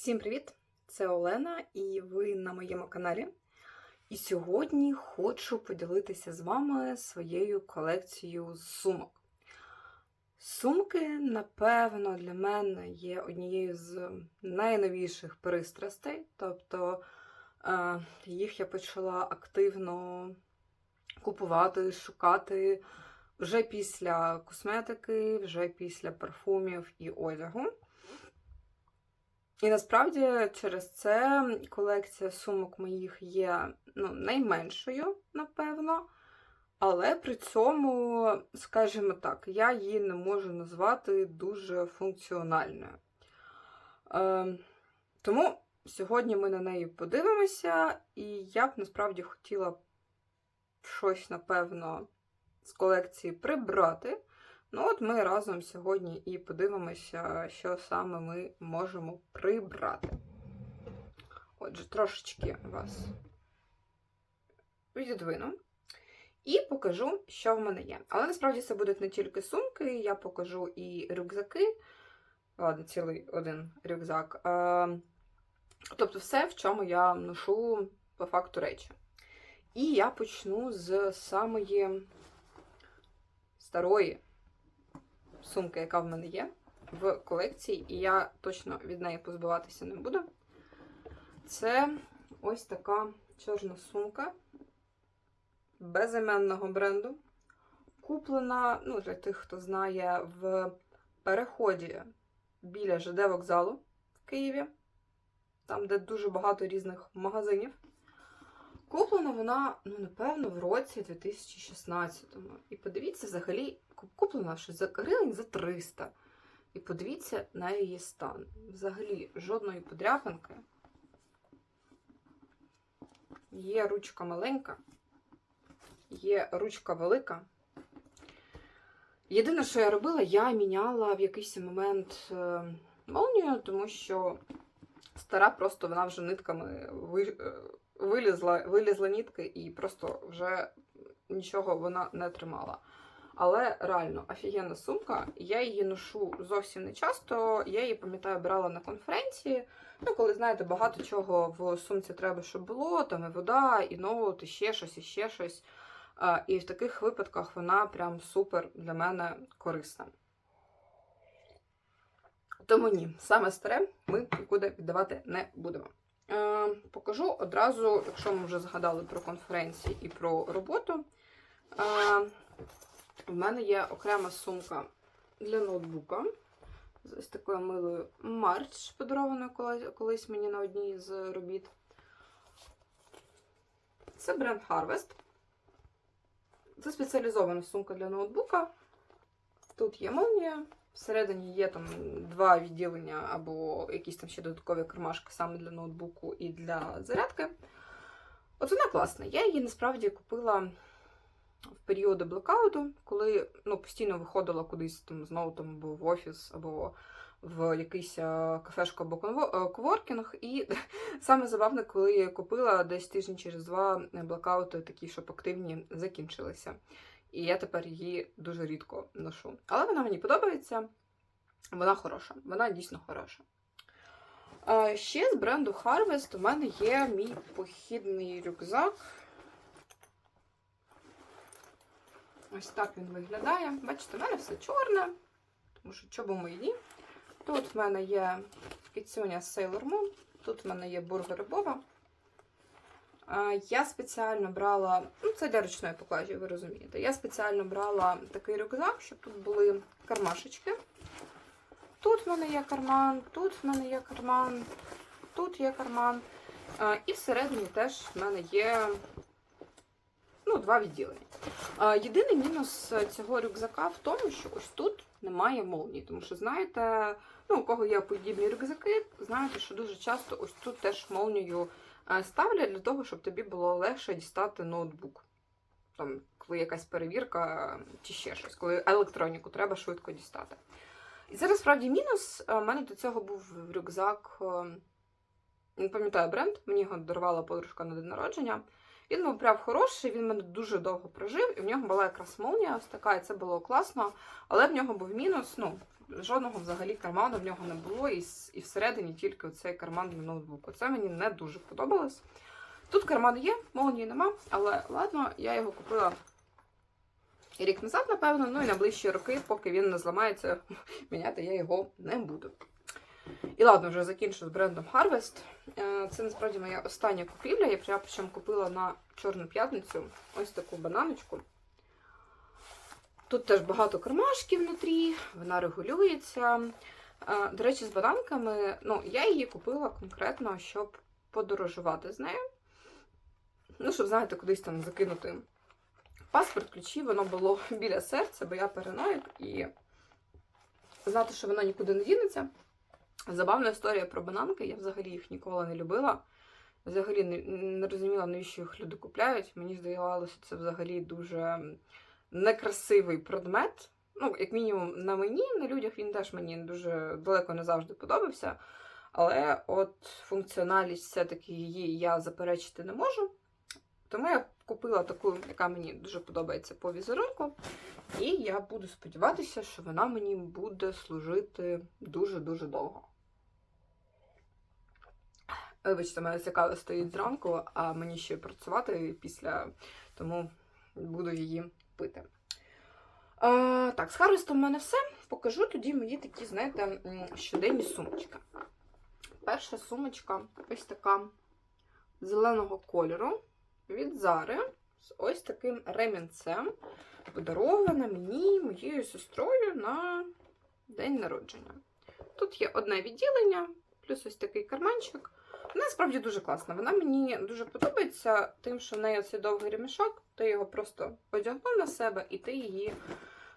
Всім привіт! Це Олена, і ви на моєму каналі. І сьогодні хочу поділитися з вами своєю колекцією сумок. Сумки, напевно, для мене є однією з найновіших пристрастей, тобто е, їх я почала активно купувати, шукати вже після косметики, вже після парфумів і одягу. І насправді через це колекція сумок моїх є ну, найменшою, напевно. Але при цьому, скажімо так, я її не можу назвати дуже функціональною. Е, тому сьогодні ми на неї подивимося, і я б насправді хотіла щось, напевно, з колекції прибрати. Ну, от ми разом сьогодні і подивимося, що саме ми можемо прибрати. Отже, трошечки вас віддвину. І покажу, що в мене є. Але насправді це будуть не тільки сумки, я покажу і рюкзаки. Ладно, цілий один рюкзак. Тобто, все, в чому я ношу по факту речі. І я почну з самої старої сумки, яка в мене є в колекції, і я точно від неї позбиватися не буду. Це ось така чорна сумка безіменного бренду. Куплена, ну, для тих, хто знає, в переході біля ЖД вокзалу в Києві, там, де дуже багато різних магазинів. Куплена вона, ну, напевно, в році 2016-му. І подивіться, взагалі, куплена щось за гривень за 300. І подивіться на її стан. Взагалі, жодної подряпинки. Є ручка маленька, є ручка велика. Єдине, що я робила, я міняла в якийсь момент е, молнію, тому що стара просто вона вже нитками е, вилізла, вилізла нітки і просто вже нічого вона не тримала. Але реально офігенна сумка. Я її ношу зовсім не часто. Я її, пам'ятаю, брала на конференції. Ну, коли, знаєте, багато чого в сумці треба, щоб було, там і вода, і ноут, і ще щось, і ще щось. І в таких випадках вона прям супер для мене корисна. Тому ні, саме старе ми нікуди віддавати не будемо. Е, покажу одразу, якщо ми вже згадали про конференції і про роботу. Е, в мене є окрема сумка для ноутбука. З ось такою милою Марч, подарованою колись мені на одній з робіт. Це бренд Harvest. Це спеціалізована сумка для ноутбука. Тут є молнія. Всередині є там два відділення або якісь там ще додаткові кармашки саме для ноутбуку і для зарядки. От вона класна. Я її насправді купила в періоди блекауту, коли ну, постійно виходила кудись там знову там або в офіс, або в якийсь кафешку або коворкінг. І саме забавне, коли я купила десь тиждень через два блекаути, такі, щоб активні, закінчилися. І я тепер її дуже рідко ношу. Але вона мені подобається, вона хороша, вона дійсно хороша. Ще з бренду Harvest у мене є мій похідний рюкзак. Ось так він виглядає. Бачите, в мене все чорне, тому що чобо мої. Тут в мене є кицюня Sailor Moon, тут в мене є бургери Боба. Я спеціально брала, ну це для ручної поклажі, ви розумієте. Я спеціально брала такий рюкзак, щоб тут були кармашечки. Тут в мене є карман, тут в мене є карман, тут є карман. І всередині теж в мене є ну, два відділення. Єдиний мінус цього рюкзака в тому, що ось тут немає молнії. Тому що, знаєте, ну, у кого є подібні рюкзаки, знаєте, що дуже часто ось тут теж молнію ставлять для того, щоб тобі було легше дістати ноутбук. Там, коли якась перевірка чи ще щось, коли електроніку треба швидко дістати. І це насправді мінус. У мене до цього був рюкзак, не пам'ятаю бренд, мені його дарувала подружка на день народження. Він був прям хороший, він мене дуже довго прожив, і в нього була якраз молнія ось така, і це було класно. Але в нього був мінус. Ну, жодного взагалі карману в нього не було, і, і всередині тільки цей карман для ноутбуку. Це мені не дуже подобалось. Тут карман є, молнії нема, але ладно, я його купила рік назад, напевно, ну і на ближчі роки, поки він не зламається, міняти я його не буду. І ладно, вже закінчу з брендом Harvest. Е, Це насправді моя остання купівля. Я причому купила на Чорну п'ятницю ось таку бананочку. Тут теж багато кармашків внутрі, вона регулюється. Е, До речі, з бананками, ну, я її купила конкретно, щоб подорожувати з нею. Ну, щоб, знаєте, кудись там закинути паспорт, ключі, воно було біля серця, бо я параноїк, і знати, що воно нікуди не дінеться. Забавна історія про бананки. Я взагалі їх ніколи не любила. Взагалі не, не розуміла, навіщо їх люди купляють. Мені здавалося, це взагалі дуже некрасивий предмет. Ну, як мінімум, на мені, на людях він теж мені дуже далеко не завжди подобався. Але от функціональність все-таки її я заперечити не можу. Тому я купила таку, яка мені дуже подобається по візерунку. І я буду сподіватися, що вона мені буде служити дуже-дуже довго. Вибачте, мене цікаво стоїть зранку, а мені ще працювати після, тому буду її пити. А, так, з Харвестом в мене все. Покажу тоді мої такі, знаєте, щоденні сумочки. Перша сумочка ось така зеленого кольору від Зари з ось таким ремінцем, подарована мені моєю сестрою на день народження. Тут є одне відділення, плюс ось такий карманчик. Вона справді дуже класна. Вона мені дуже подобається тим, що в неї цей довгий ремішок, ти його просто одягнув на себе, і ти її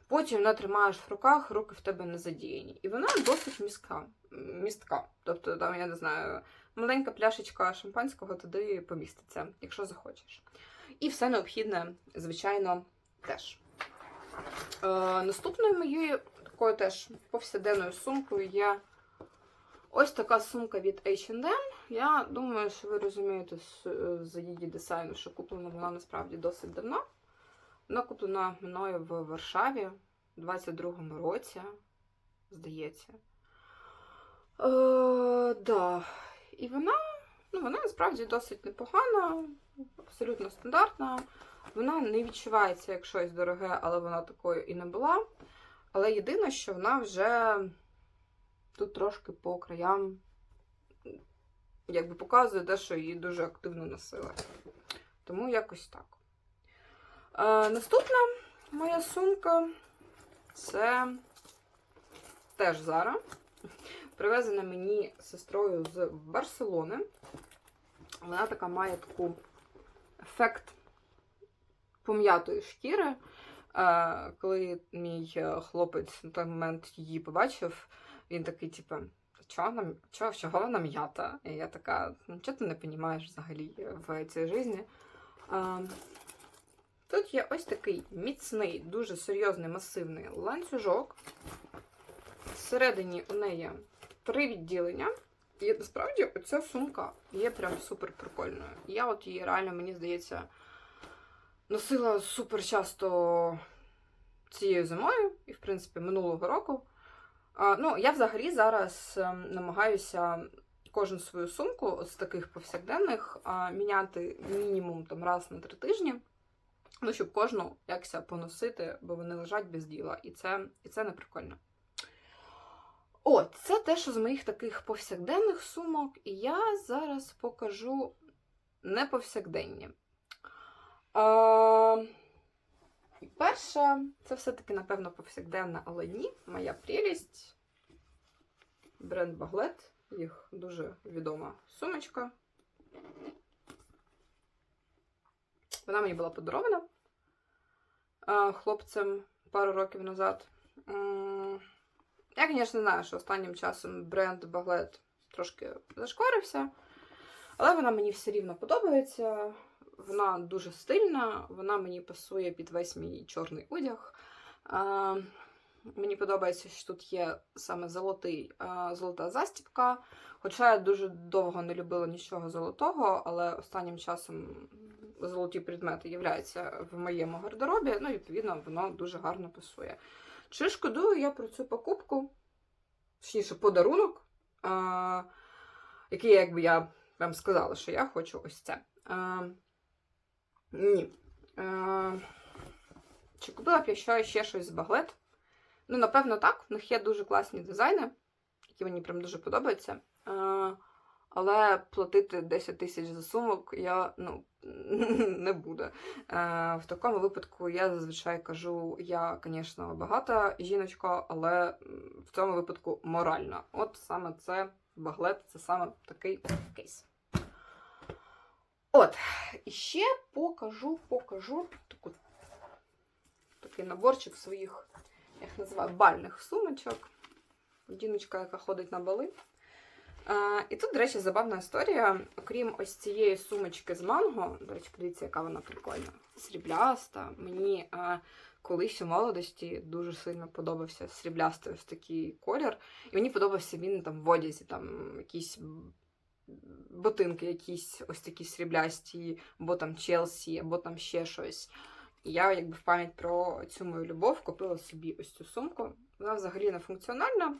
потім не тримаєш в руках, руки в тебе не задіяні. І вона досить містка. містка. Тобто, там, я не знаю, маленька пляшечка шампанського туди поміститься, якщо захочеш. І все необхідне, звичайно, теж. Е, наступною моєю такою теж повсякденною сумкою є ось така сумка від H&M. Я думаю, що ви розумієте з, з її дизайну, що куплена вона насправді досить давно. Вона куплена мною в Варшаві у 22-му році, здається. Е, да. І вона, ну, вона насправді досить непогана, абсолютно стандартна. Вона не відчувається як щось дороге, але вона такою і не була. Але єдине, що вона вже тут трошки по краям якби показує те, що її дуже активно носили. Тому якось так. Е, наступна моя сумка це теж Зара. Привезена мені сестрою з Барселони. Вона така має таку ефект пом'ятої шкіри. Е, коли мій е, хлопець на той момент її побачив, він такий, типу, чого нам, чого, чого вона м'ята? І я така, ну чого ти не розумієш взагалі в цій житті? Е, Тут є ось такий міцний, дуже серйозний масивний ланцюжок. Всередині у неї три відділення. І насправді оця сумка є прям супер прикольною. Я от її реально, мені здається, носила супер часто цією зимою і, в принципі, минулого року. Ну, я взагалі зараз ем, намагаюся кожну свою сумку з таких повсякденних міняти мінімум там раз на три тижні. Ну, щоб кожну якся поносити, бо вони лежать без діла. І це, і це не прикольно. От, це те, що з моїх таких повсякденних сумок, і я зараз покажу неповсякденні. А, перша, це все-таки, напевно, повсякденна, але ні, моя прелість. Бренд Баглет, їх дуже відома сумочка. Вона мені була подарована хлопцем пару років назад. Я, звісно, знаю, що останнім часом бренд Баглет трошки зашкварився, але вона мені все рівно подобається. Вона дуже стильна, вона мені пасує під весь мій чорний одяг. А, Мені подобається, що тут є саме золотий, а, золота застібка. Хоча я дуже довго не любила нічого золотого, але останнім часом золоті предмети являються в моєму гардеробі, ну, і, відповідно, воно дуже гарно пасує. Чи шкодую я про цю покупку, точніше, подарунок, а, який, якби я вам сказала, що я хочу ось це. А, ні. А, чи купила б я ще, ще щось з баглет? Ну, напевно, так. В них є дуже класні дизайни, які мені прям дуже подобаються. А, але платити 10 тисяч за сумок я ну, не буду. Е, в такому випадку я зазвичай кажу, я, звісно, багата жіночка, але в цьому випадку моральна. От саме це баглет, це саме такий кейс. От, і ще покажу, покажу таку, такий наборчик своїх, я їх називаю бальних сумочок. Жіночка, яка ходить на бали. А, і тут, до речі, забавна історія. Окрім ось цієї сумочки з манго, до речі, подивіться, яка вона прикольна. Срібляста. Мені а, колись у молодості дуже сильно подобався сріблястий ось такий колір. І мені подобався він там в одязі, там якісь ботинки, якісь ось такі сріблясті, або там Челсі, або там ще щось. І я, якби в пам'ять про цю мою любов, купила собі ось цю сумку. Вона взагалі не функціональна.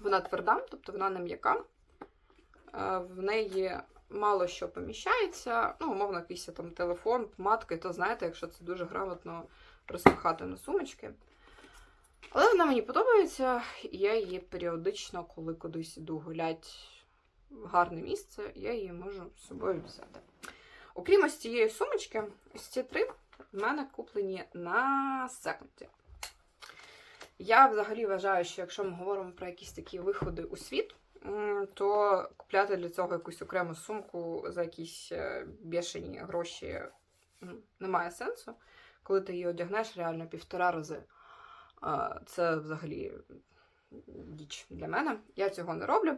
Вона тверда, тобто вона не м'яка. Е, В неї мало що поміщається. Ну, умовно, якийсь там телефон, і то знаєте, якщо це дуже грамотно розпихати на сумочки. Але вона мені подобається, і я її періодично, коли кудись іду гулять гарне місце, я її можу з собою взяти. Окрім ось цієї сумочки, ось ці три в мене куплені на секунді. Я взагалі вважаю, що якщо ми говоримо про якісь такі виходи у світ, то купляти для цього якусь окрему сумку за якісь е, бешені гроші немає сенсу. Коли ти її одягнеш реально півтора рази. Це взагалі діч для мене. Я цього не роблю.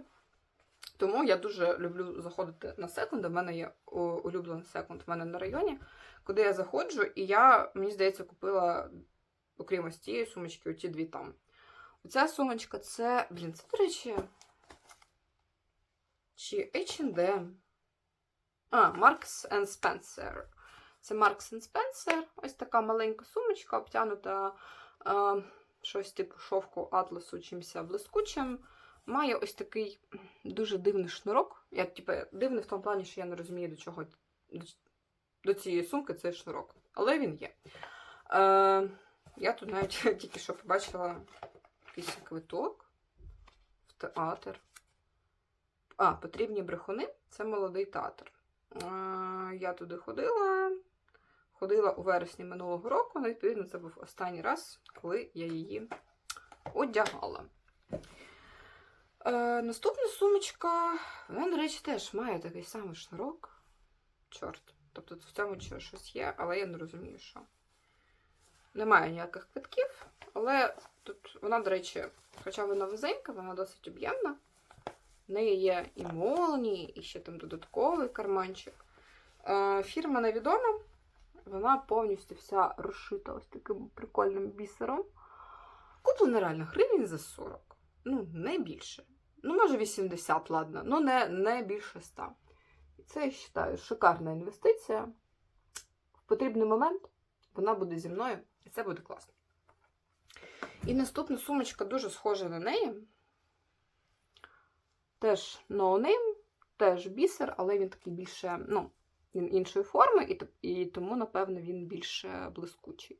Тому я дуже люблю заходити на секунди. В мене є улюблений секунд в мене на районі, куди я заходжу, і я, мені здається, купила окрім ось цієї сумочки, оті дві там. Оця сумочка це, блін, це, до речі, чи H&M. А, Marks and Spencer. Це Marks and Spencer. Ось така маленька сумочка, обтянута е, щось типу шовку атласу чимся блискучим. Має ось такий дуже дивний шнурок. Я, типу, дивний в тому плані, що я не розумію, до чого до, цієї сумки цей шнурок. Але він є. Е, я тут навіть тільки що побачила якийсь квиток в театр. А, потрібні брехуни це молодий театр. Е, Я туди ходила. Ходила у вересні минулого року, ну, відповідно, це був останній раз, коли я її одягала. Е, Наступна сумочка, вона, до речі, теж має такий самий шнурок. Чорт. Тобто в цьому щось є, але я не розумію, що. Немає ніяких квитків, але тут вона, до речі, хоча вона вузенька, вона досить об'ємна. В неї є і молнії, і ще там додатковий карманчик. Е, Фірма невідома, вона повністю вся розшита ось таким прикольним бісером. Куплена реально гривень за 40. Ну, не більше. Ну, може, 80, ладно, ну не, не більше 100. І це, я вважаю, шикарна інвестиція. В потрібний момент вона буде зі мною, і це буде класно. І наступна сумочка дуже схожа на неї. Теж no name, теж бісер, але він такий більше, ну, він іншої форми, і, і тому, напевно, він більше блискучий.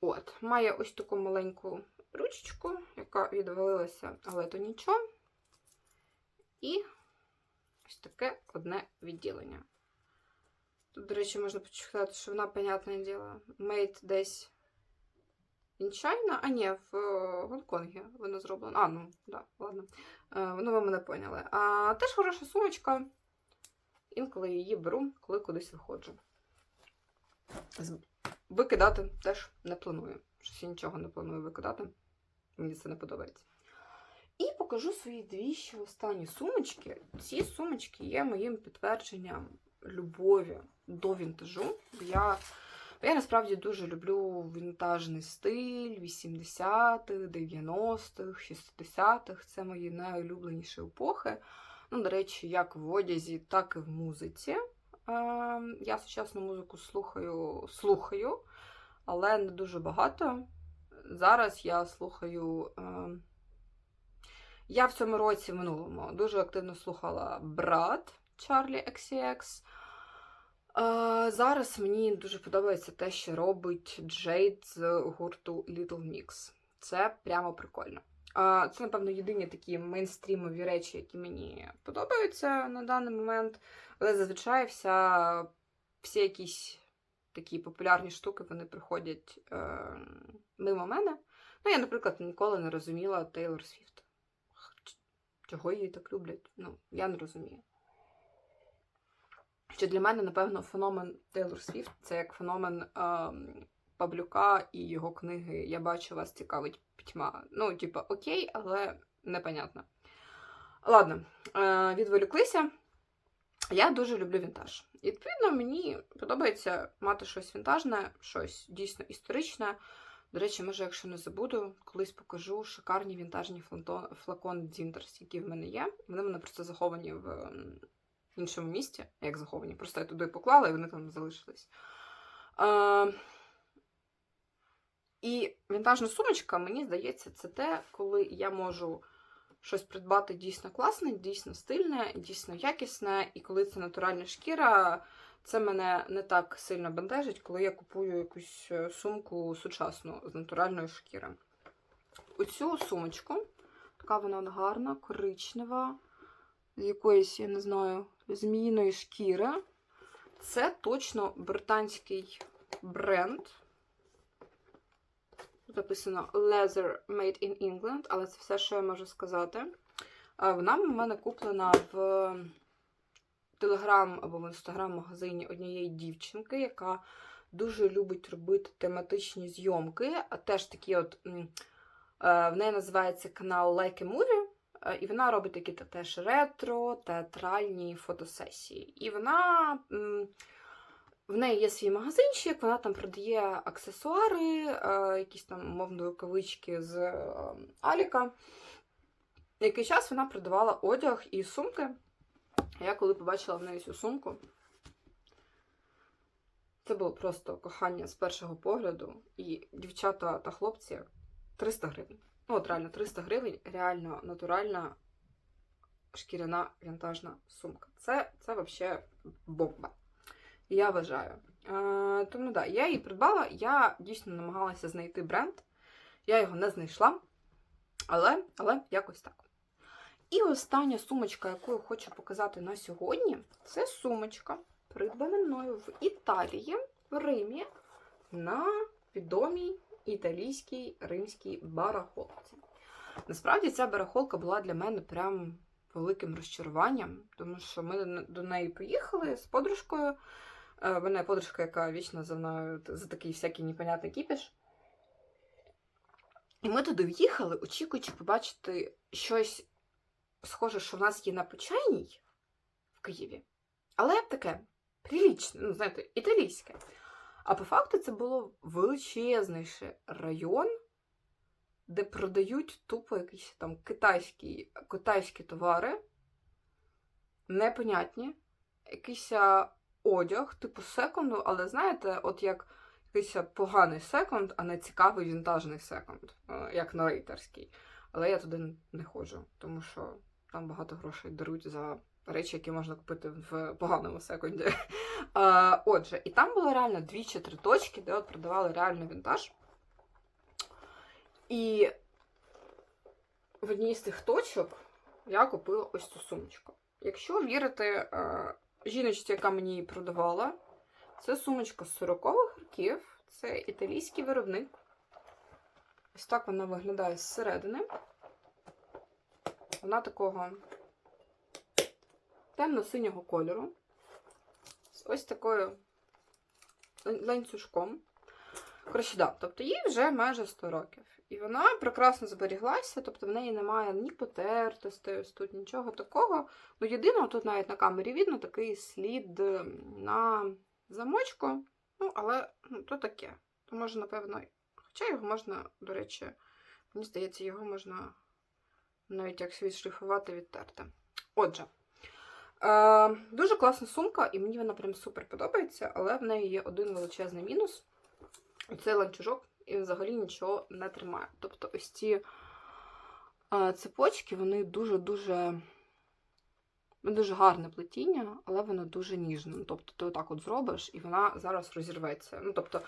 От, має ось таку маленьку ручечку, яка відвалилася, але то нічого. І ось таке одне відділення. Тут, до речі, можна почитати, що вона, понятне діло, made десь in China, а ні, в е, Гонконгі вона зроблена. А, ну, да, ладно. Е, Ну, ви мене поняли. А теж хороша сумочка. Інколи її беру, коли кудись виходжу. Викидати теж не планую. Щось я нічого не планую викидати. Мені це не подобається. І покажу свої дві ще останні сумочки. Ці сумочки є моїм підтвердженням любові до вінтажу. Я, я насправді дуже люблю вінтажний стиль 80-х, 90-х, 60-х. Це мої найулюбленіші епохи. Ну, до речі, як в одязі, так і в музиці. Е, я сучасну музику слухаю, слухаю, але не дуже багато. Зараз я слухаю. Е, я в цьому році в минулому дуже активно слухала брат Чарлі XCX. Е, зараз мені дуже подобається те, що робить Джейд з гурту Little Mix. Це прямо прикольно. Е, це, напевно, єдині такі мейнстрімові речі, які мені подобаються на даний момент. Але зазвичай вся, всі якісь такі популярні штуки вони приходять е, мимо мене. Ну, я, наприклад, ніколи не розуміла Тейлор Свіфт. Чого її так люблять? Ну, я не розумію. Що для мене, напевно, феномен Тейлор Свіфт це як феномен е, Паблюка і його книги Я бачу, вас цікавить пітьма. Ну, типа, окей, але непонятно. Ладно, е, відволіклися. Я дуже люблю вінтаж. І відповідно мені подобається мати щось вінтажне, щось дійсно історичне. До речі, може, якщо не забуду, колись покажу шикарні вінтажні флакон- Дзінтерс, які в мене є. Вони в мене просто заховані в іншому місті. Як заховані? Просто я туди поклала і вони там залишились. Е, і вінтажна сумочка, мені здається, це те, коли я можу щось придбати дійсно класне, дійсно стильне, дійсно якісне, і коли це натуральна шкіра, це мене не так сильно бентежить, коли я купую якусь е, сумку сучасну з натуральної шкіри. Оцю сумочку, така вона гарна, коричнева, з якоїсь, я не знаю, зміїної шкіри. Це точно британський бренд. Написано Leather Made in England, але це все, що я можу сказати. Вона в мене куплена в телеграм або в інстаграм-магазині однієї дівчинки, яка дуже любить робити тематичні зйомки. А теж такі от е, в неї називається канал Like a Movie. е, І вона робить такі теж ретро, театральні фотосесії. І вона. В неї є свій магазинчик, вона там продає аксесуари, е, якісь там мовно рукавички з е, Аліка. Який час вона продавала одяг і сумки. Я коли побачила в неї цю сумку, це було просто кохання з першого погляду. І дівчата та хлопці 300 гривень. Ну, от реально 300 гривень, реально натуральна шкіряна вінтажна сумка. Це, це взагалі бомба. Я вважаю. Е, тому да, я її придбала, я дійсно намагалася знайти бренд. Я його не знайшла, але, але якось так. І остання сумочка, яку я хочу показати на сьогодні, це сумочка, придбана мною в Італії, в Римі, на відомій італійській римській барахолці. Насправді ця барахолка була для мене прям великим розчаруванням, тому що ми до неї поїхали з подружкою. Е, В мене подружка, яка вічно за мною за такий всякий непонятний кіпіш. І ми туди в'їхали, очікуючи побачити щось схоже, що в нас є на Почайній в Києві. Але таке прилічне, ну, знаєте, італійське. А по факту це було величезний район, де продають тупо якісь там китайські, китайські товари, непонятні, якийсь а, одяг, типу секонду, але знаєте, от як якийсь поганий секонд, а не цікавий вінтажний секонд, е, як на рейтерський. Але я туди не ходжу, тому що там багато грошей дарують за речі, які можна купити в поганому секунді. Отже, і там було реально дві чи три точки, де от продавали реально вінтаж. І в одній з цих точок я купила ось цю сумочку. Якщо вірити е, жіночці, яка мені її продавала, це сумочка з 40-х років, це італійський виробник. Ось так вона виглядає зсередини. Вона такого темно-синього кольору. З ось такою ланцюжком. Коротше, да, тобто їй вже майже 100 років. І вона прекрасно зберіглася, тобто в неї немає ні потертостей, ось тут нічого такого. Ну, єдине, тут навіть на камері видно такий слід на замочку. Ну, але ну, то таке. То може, напевно, хоча його можна, до речі, мені здається, його можна навіть як відшліфувати, відтерти. Отже, Е, дуже класна сумка, і мені вона прям супер подобається, але в неї є один величезний мінус. Цей ланцюжок і взагалі нічого не тримає. Тобто ось ці е, цепочки, вони дуже-дуже. Дуже гарне плетіння, але воно дуже ніжне. Ну, Тобто ти отак от зробиш, і вона зараз розірветься. Ну, тобто,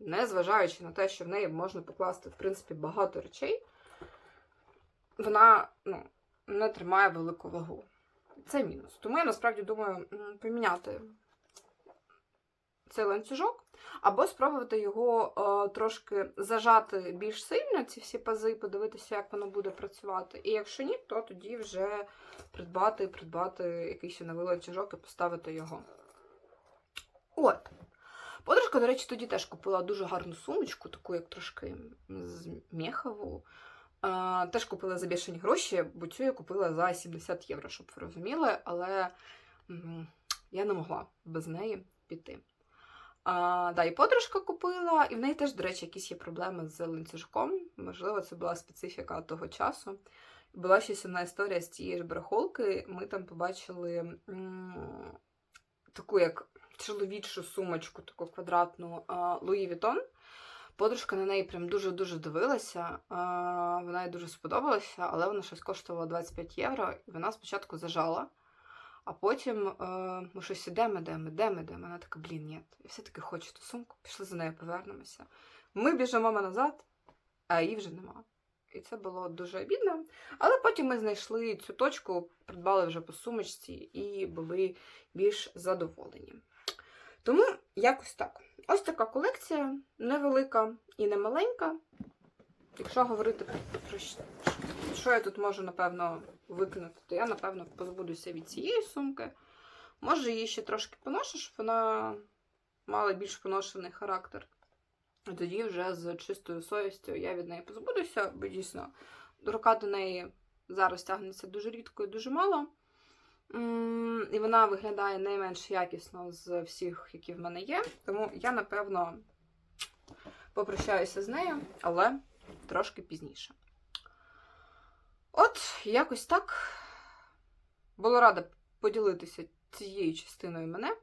незважаючи на те, що в неї можна покласти, в принципі, багато речей, вона ну, не тримає велику вагу. Це мінус. Тому я насправді думаю поміняти цей ланцюжок, або спробувати його е, трошки зажати більш сильно, ці всі пази, подивитися, як воно буде працювати. І якщо ні, то тоді вже придбати, придбати якийсь новий ланцюжок і поставити його. От. Подружка, до речі, тоді теж купила дуже гарну сумочку, таку, як трошки з мехову. Е, теж купила за бішені гроші, бо цю я купила за 70 євро, щоб ви розуміли, але я не могла без неї піти. А, да, і подружка купила, і в неї теж, до речі, якісь є проблеми з ланцюжком. Можливо, це була специфіка того часу. Була ще сумна історія з цієї ж барахолки. Ми там побачили м, таку як чоловічу сумочку, таку квадратну Луї Вітон. Подружка на неї прям дуже-дуже дивилася. Вона їй дуже сподобалася, але вона щось коштувала 25 євро, і вона спочатку зажала. А потім е, ми щось ідемо, ідемо, ідемо, ідемо. Вона така, блін, ні, я все-таки хочу ту сумку, пішли за нею, повернемося. Ми біжимо назад, а її вже нема. І це було дуже обідно. Але потім ми знайшли цю точку, придбали вже по сумочці і були більш задоволені. Тому якось так. Ось така колекція невелика і не маленька. Якщо говорити про що, я тут можу, напевно, викинути, то я, напевно, позбудуся від цієї сумки. Може, її ще трошки поношу, щоб вона мала більш поношений характер. І тоді вже з чистою совістю я від неї позбудуся, бо дійсно рука до неї зараз тягнеться дуже рідко і дуже мало. І вона виглядає найменш якісно з всіх, які в мене є. Тому я, напевно, попрощаюся з нею, але трошки пізніше. От, якось так. Була рада поділитися цією частиною мене. У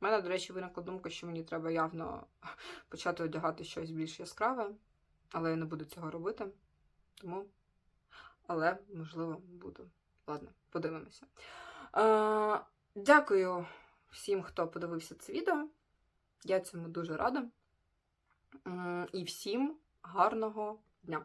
мене, до речі, виникла думка, що мені треба явно почати одягати щось більш яскраве, але я не буду цього робити. Тому, але, можливо, буду. Ладно, подивимося. Е, дякую всім, хто подивився це відео. Я цьому дуже рада. І всім гарного дня!